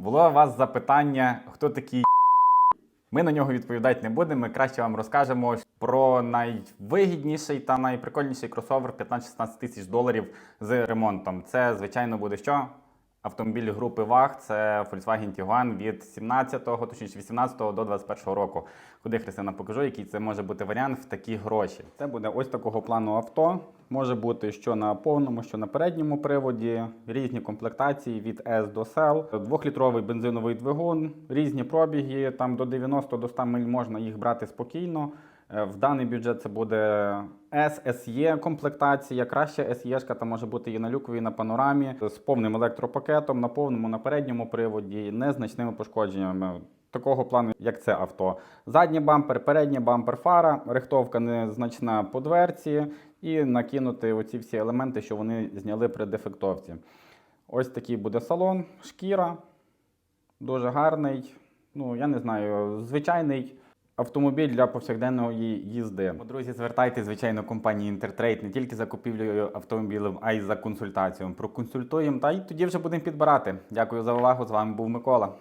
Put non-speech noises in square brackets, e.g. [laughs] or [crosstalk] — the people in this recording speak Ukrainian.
Було у вас запитання, хто такий [laughs] ми на нього відповідати не будемо. Ми краще вам розкажемо про найвигідніший та найприкольніший кросовер 15-16 тисяч доларів з ремонтом. Це, звичайно, буде що? Автомобіль групи ВАГ, це Volkswagen Tiguan від 17-го, точніше 18-го до 21-го року. Куди Христина покажу, який це може бути варіант в такі гроші. Це буде ось такого плану авто. Може бути що на повному, що на передньому приводі, різні комплектації від S до SL, двохлітровий бензиновий двигун, різні пробіги, там до 90 до 100 миль можна їх брати спокійно. Е, В даний бюджет це буде S, SE комплектація. Краще SE, та може бути і на люковій, і на панорамі з повним електропакетом, на повному, на передньому приводі, незначними пошкодженнями. Такого плану, як це авто. Задній бампер, передній бампер, фара, рихтовка незначна по дверці і накинути оці всі елементи, що вони зняли при дефектовці. Ось такий буде салон, шкіра, дуже гарний. Ну, я не знаю, звичайний автомобіль для повсякденної їзди. Друзі, звертайте, звичайно, компанії Intertrade не тільки за купівлею автомобілів, а й за консультацією. Проконсультуємо та й тоді вже будемо підбирати. Дякую за увагу. З вами був Микола.